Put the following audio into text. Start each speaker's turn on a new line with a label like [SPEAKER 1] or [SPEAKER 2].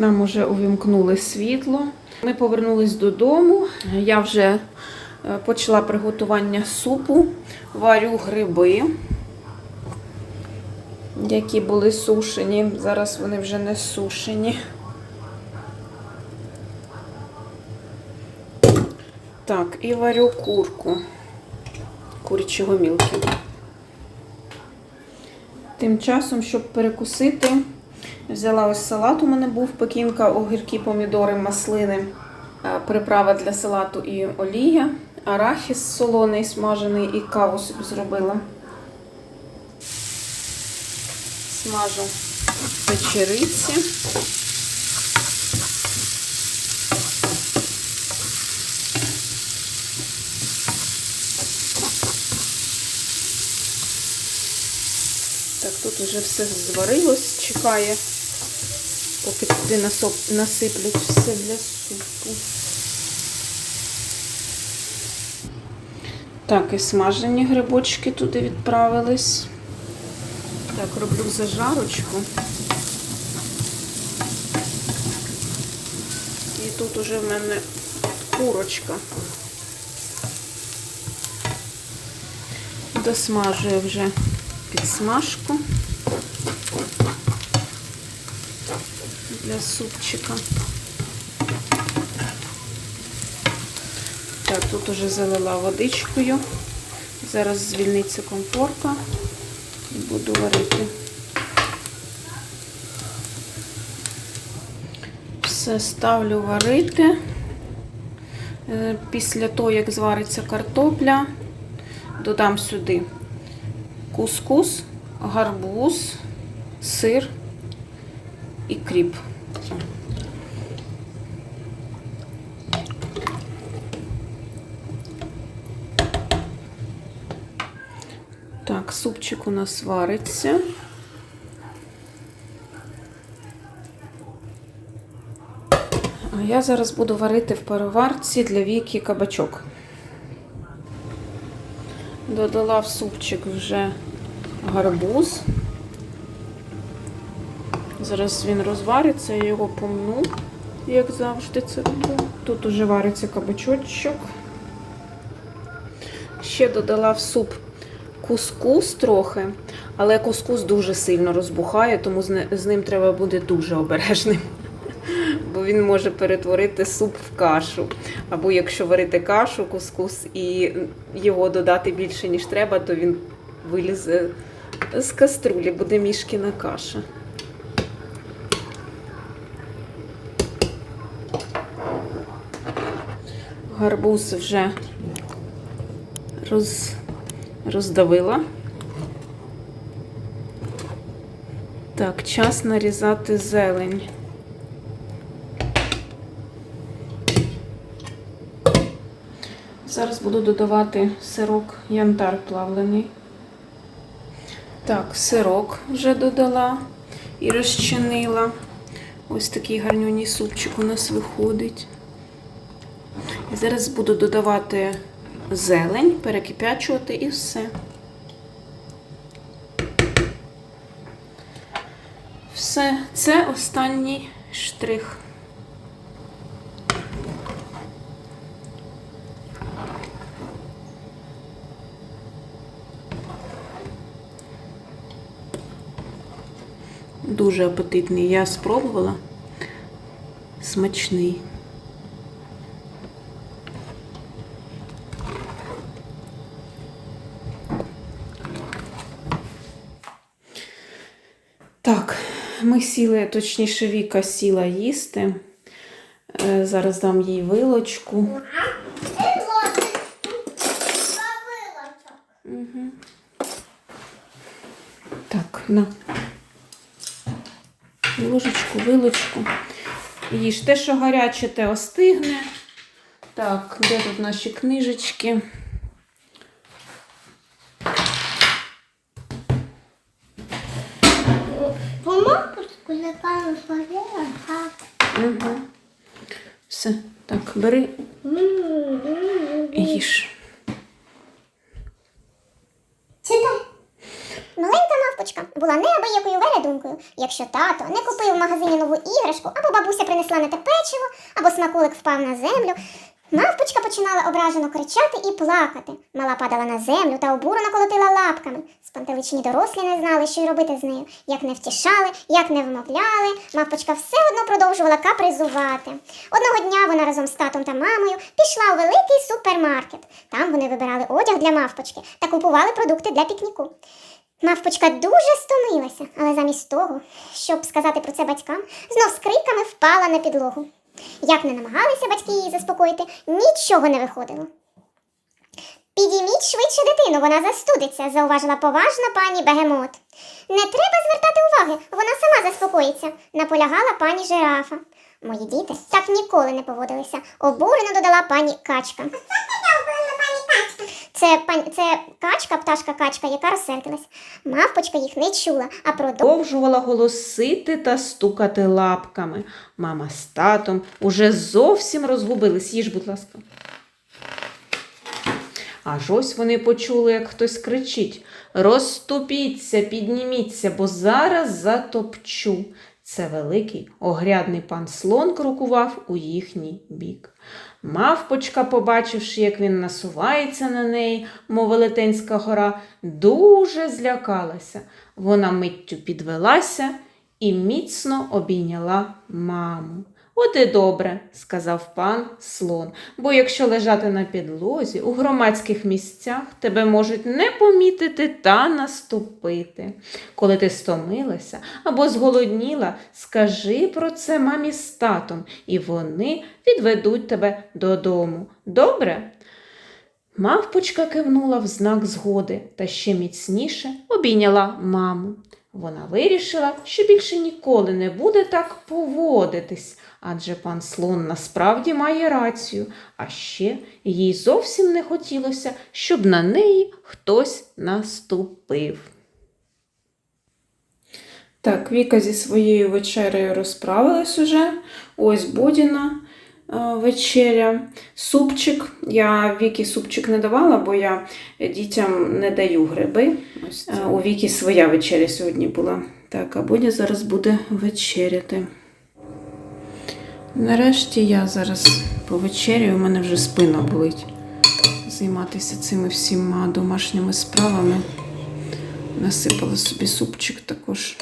[SPEAKER 1] Нам уже увімкнули світло. Ми повернулись додому. Я вже е, почала приготування супу, варю гриби, які були сушені. Зараз вони вже не сушені. Так, і варю курку курячі гомілки. Тим часом, щоб перекусити, взяла ось салат. У мене був пекінка, огірки, помідори, маслини, е, приправа для салату і олія, арахіс солоний, смажений і каву собі зробила. Смажу печериці. Тут вже все зварилось, чекає, поки туди насиплють все для супу. Так, і смажені грибочки туди відправились. Так, роблю зажарочку. І тут уже в мене курочка. Досмажую вже підсмажку для супчика. Так, тут уже залила водичкою. Зараз звільниться комфорка і буду варити. Все ставлю варити. Е, Після того, як звариться картопля, додам сюди кускус, гарбуз, сир і кріп. Так, супчик у нас вариться. А я зараз буду варити в пароварці для віки кабачок. Додала в супчик вже гарбуз. Зараз він розвариться, я його помну, як завжди це роблю. Тут уже вариться кабачочок. Ще додала в суп кускус трохи, але кускус дуже сильно розбухає, тому з ним треба бути дуже обережним. Бо він може перетворити суп в кашу. Або якщо варити кашу, кускус і його додати більше, ніж треба, то він вилізе з каструлі, буде мішкіна каша. Гарбуз вже роз, роздавила. Так, час нарізати зелень. Зараз буду додавати сирок янтар плавлений. Так, сирок вже додала і розчинила. Ось такий гарнюній супчик у нас виходить. Зараз буду додавати зелень, перекипячувати і все. Все, це останній штрих. Дуже апетитний. Я спробувала. Смачний. Так, ми сіли, точніше, Віка сіла їсти. Е, Зараз дам їй вилочку. Так, на. Ложечку, вилочку. Їж те, що гаряче, те остигне. Так, де тут наші книжечки? Все, так, бери і їж.
[SPEAKER 2] Сідай. Маленька мавпочка.
[SPEAKER 3] була неабиякою вередумкою, якщо тато не купив в магазині нову іграшку, або бабуся принесла не те печиво, або смаколик впав на землю. Мавпочка починала ображено кричати і плакати. Мала падала на землю та обурено колотила лапками. Спантеличні дорослі не знали, що й робити з нею. Як не втішали, як не вмовляли, мавпочка все одно продовжувала капризувати. Одного дня вона разом з татом та мамою пішла у великий супермаркет. Там вони вибирали одяг для мавпочки та купували продукти для пікніку. Мавпочка дуже стомилася, але замість того, щоб сказати про це батькам, знов з криками впала на підлогу. Як не намагалися батьки її заспокоїти, нічого не виходило. Підійміть швидше дитину, вона застудиться, зауважила поважна пані Бегемот. Не треба звертати уваги, вона сама заспокоїться, наполягала пані жирафа. Мої діти так ніколи не поводилися, обурено додала пані качка. Це пані це качка, пташка качка, яка розсердилась. Мавпочка їх не чула, а. Продовжувала
[SPEAKER 1] голосити та стукати лапками. Мама з татом уже зовсім розгубились. Їж, будь ласка. Аж ось вони почули, як хтось кричить: Розступіться, підніміться, бо зараз затопчу. Це великий огрядний пан слон крокував у їхній бік. Мавпочка, побачивши, як він насувається на неї, мов велетенська гора, дуже злякалася. Вона миттю підвелася і міцно обійняла маму. От і добре, сказав пан слон, бо якщо лежати на підлозі у громадських місцях, тебе можуть не помітити та наступити. Коли ти стомилася або зголодніла, скажи про це мамі з татом, і вони відведуть тебе додому. Добре? Мавпочка кивнула в знак згоди та ще міцніше обійняла маму. Вона вирішила, що більше ніколи не буде так поводитись, адже пан слон насправді має рацію, а ще їй зовсім не хотілося, щоб на неї хтось наступив. Так, Віка зі своєю вечерею розправилась уже. Ось Бодіна е, вечеря. Супчик. Я Вікі супчик не давала, бо я дітям не даю гриби. Ось. У Вікі своя вечеря сьогодні була. Так, а Бодя зараз буде вечеряти. Нарешті я зараз повечеряю, у мене вже спина болить. Займатися цими всіма домашніми справами. Насипала собі супчик також.